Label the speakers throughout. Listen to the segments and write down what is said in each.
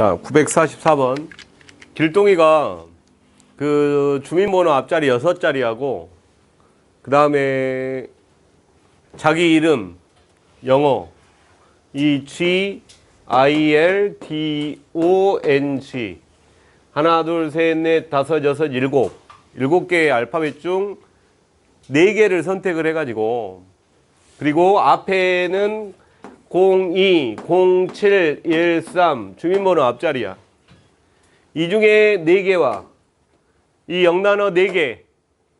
Speaker 1: 자, 944번. 길동이가 그 주민번호 앞자리 6자리하고 그 다음에 자기 이름 영어. 이 G I L D O N G. 하나 둘 셋 넷 다섯 여섯 일곱. 일곱 개의 알파벳 중 네 개를 선택을 해가지고 그리고 앞에는 02, 07, 13 주민번호 앞자리야. 이 중에 네 개와 이 영단어 네 개,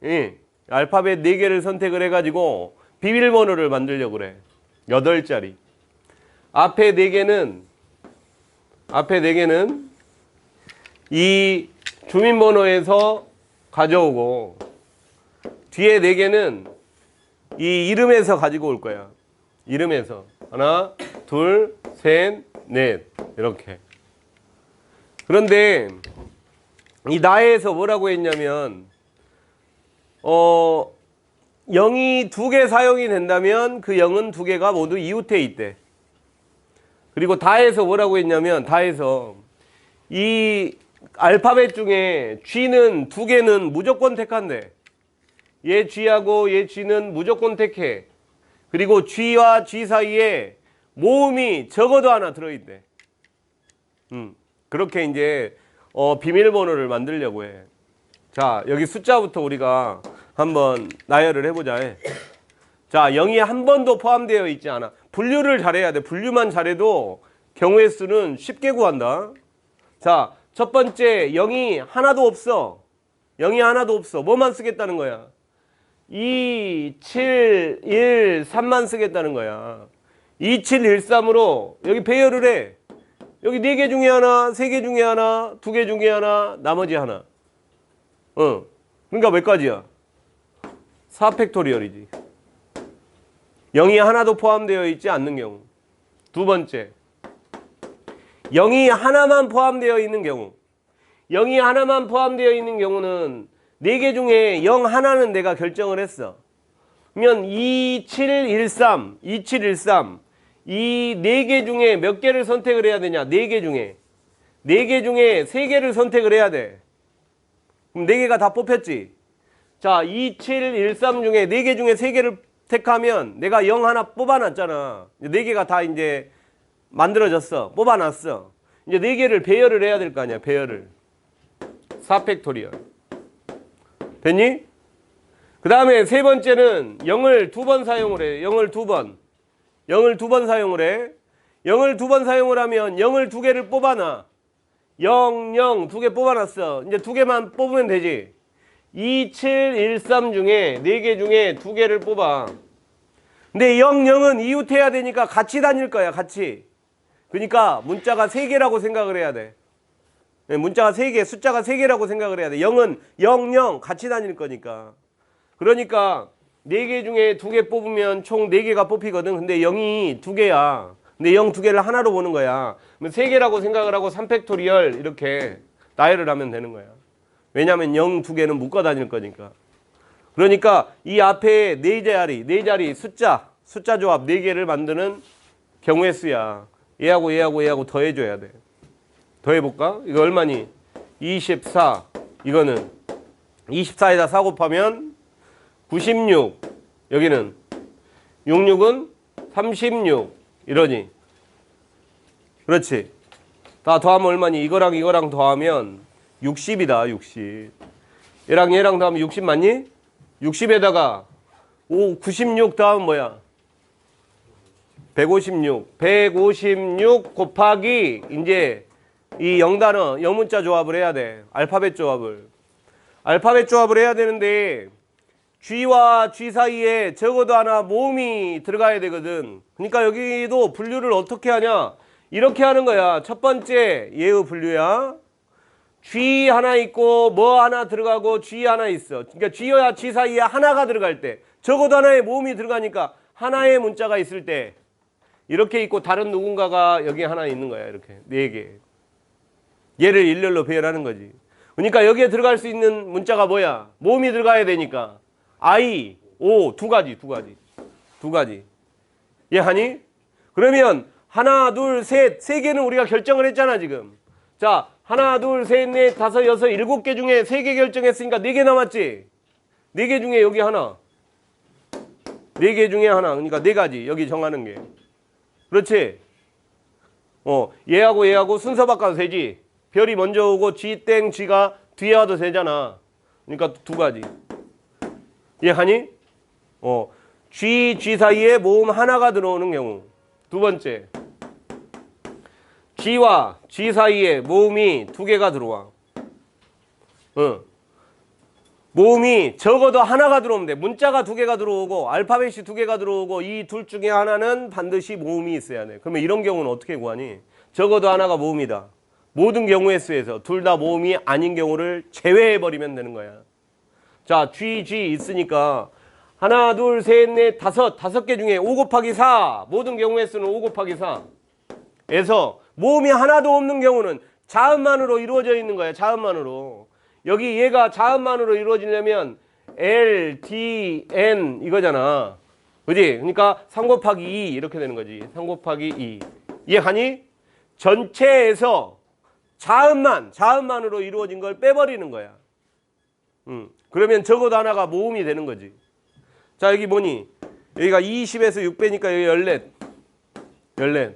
Speaker 1: 예, 알파벳 네 개를 선택을 해가지고 비밀번호를 만들려고 그래. 여덟 자리. 앞에 네 개는 앞에 네 개는 이 주민번호에서 가져오고 뒤에 네 개는 이 이름에서 가지고 올 거야. 이름에서 하나, 둘, 셋, 넷 이렇게. 그런데 이 나에서 뭐라고 했냐면 어 0이 두 개 사용이 된다면 그 0은 두 개가 모두 이웃에 있대. 그리고 다에서 뭐라고 했냐면 다에서 이 알파벳 중에 G는 두 개는 무조건 택한대. 얘 G하고 얘 G는 무조건 택해. 그리고 G와 G 사이에 모음이 적어도 하나 들어있대. 음, 그렇게 이제 어, 비밀번호를 만들려고 해. 자, 여기 숫자부터 우리가 한번 나열을 해보자. 해. 자, 0이 한 번도 포함되어 있지 않아. 분류를 잘해야 돼. 분류만 잘해도 경우의 수는 쉽게 구한다. 자, 첫 번째 0이 하나도 없어. 0이 하나도 없어. 뭐만 쓰겠다는 거야? 2, 7, 1, 3만 쓰겠다는 거야. 2, 7, 1, 3으로 여기 배열을 해. 여기 네개 중에 하나, 세개 중에 하나, 두개 중에 하나, 나머지 하나. 어. 그러니까 몇 가지야? 4팩토리얼이지. 0이 하나도 포함되어 있지 않는 경우. 두 번째. 0이 하나만 포함되어 있는 경우. 0이 하나만 포함되어 있는 경우는 네 개 중에 0 하나는 내가 결정을 했어. 그러면 2713, 2713. 이 네 개 중에 몇 개를 선택을 해야 되냐? 네 개 중에. 네 개 중에 세 개를 선택을 해야 돼. 그럼 네 개가 다 뽑혔지? 자, 2713 중에 네 개 중에 세 개를 택하면 내가 0 하나 뽑아놨잖아. 네 개가 다 이제 만들어졌어. 뽑아놨어. 이제 네 개를 배열을 해야 될 거 아니야, 배열을. 4팩토리얼. 됐니? 그 다음에 세 번째는 0을 두 번 사용을 해. 0을 두 번. 0을 두 번 사용을 해. 0을 두 번 사용을 하면 0을 두 개를 뽑아놔. 0, 0 두 개 뽑아놨어. 이제 두 개만 뽑으면 되지. 2, 7, 1, 3 중에 네 개 중에 두 개를 뽑아. 근데 0, 0은 이웃해야 되니까 같이 다닐 거야, 같이. 그러니까 문자가 세 개라고 생각을 해야 돼. 네, 문자가 세 개, 숫자가 세 개라고 생각을 해야 돼. 0은 0, 0 같이 다닐 거니까. 그러니까 네개 중에 두개 뽑으면 총네 개가 뽑히거든. 근데 0이 두 개야. 근데 0두 개를 하나로 보는 거야. 그러면 세 개라고 생각을 하고 3팩토리얼 이렇게 나열을 하면 되는 거야. 왜냐하면 0두 개는 묶어 다닐 거니까. 그러니까 이 앞에 네 자리, 네 자리 숫자, 숫자 조합 네 개를 만드는 경우의 수야. 얘하고 얘하고 얘하고 더해줘야 돼. 더해볼까? 이거 얼마니? 24. 이거는 24에다 4 곱하면 96. 여기는 66은 36. 이러니. 그렇지. 다 더하면 얼마니? 이거랑 이거랑 더하면 60이다. 60. 얘랑 얘랑 더하면 60 맞니? 60에다가 5, 96 더하면 뭐야? 156. 156 곱하기 이제 이 영단어 영문자 조합을 해야 돼. 알파벳 조합을. 알파벳 조합을 해야 되는데 G와 G 사이에 적어도 하나 모음이 들어가야 되거든. 그러니까 여기도 분류를 어떻게 하냐? 이렇게 하는 거야. 첫 번째 예의 분류야. G 하나 있고 뭐 하나 들어가고 G 하나 있어. 그러니까 G와 G 사이에 하나가 들어갈 때 적어도 하나의 모음이 들어가니까 하나의 문자가 있을 때 이렇게 있고 다른 누군가가 여기 하나 있는 거야. 이렇게 네 개. 얘를 일렬로 배열하는 거지. 그러니까 여기에 들어갈 수 있는 문자가 뭐야? 모음이 들어가야 되니까 I, O 두 가지, 두 가지, 두 가지. 이해하니? 그러면 하나, 둘, 셋, 세 개는 우리가 결정을 했잖아 지금. 자, 하나, 둘, 셋, 넷, 다섯, 여섯, 일곱 개 중에 세 개 결정했으니까 네 개 남았지? 네 개 중에 여기 하나. 네 개 중에 하나. 그러니까 네 가지. 여기 정하는 게. 그렇지? 어, 얘하고 얘하고 순서 바꿔도 되지. 별이 먼저 오고 G 땡 G가 뒤에 와도 되잖아. 그러니까 두 가지. 이해하니? 어, G, G 사이에 모음 하나가 들어오는 경우. 두 번째. G와 G 사이에 모음이 두 개가 들어와. 응. 모음이 적어도 하나가 들어오면 돼. 문자가 두 개가 들어오고 알파벳이 두 개가 들어오고 이 둘 중에 하나는 반드시 모음이 있어야 돼. 그러면 이런 경우는 어떻게 구하니? 적어도 하나가 모음이다. 모든 경우에 쓰여서 둘 다 모음이 아닌 경우를 제외해 버리면 되는 거야. 자, G, G 있으니까 하나, 둘, 셋, 넷, 다섯, 다섯 개 중에 5 곱하기 4 모든 경우에 쓰는 5 곱하기 4 에서 모음이 하나도 없는 경우는 자음만으로 이루어져 있는 거야. 자음만으로. 여기 얘가 자음만으로 이루어지려면 L, D, N 이거잖아. 그지? 그러니까 3 곱하기 2 이렇게 되는 거지. 3 곱하기 2. 이해하니? 전체에서 자음만, 자음만으로 이루어진 걸 빼버리는 거야. 음. 그러면 적어도 하나가 모음이 되는 거지. 자, 여기 뭐니? 여기가 20에서 6 빼니까 여기 14. 14.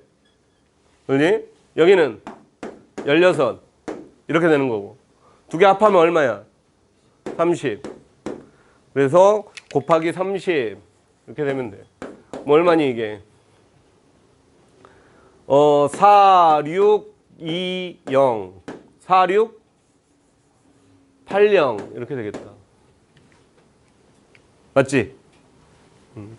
Speaker 1: 그지? 여기는 16. 이렇게 되는 거고. 두 개 합하면 얼마야? 30. 그래서 곱하기 30. 이렇게 되면 돼. 뭐 얼마니 이게? 어, 4, 6, 2, 0. 4, 6, 8, 0. 이렇게 되겠다. 맞지? 음.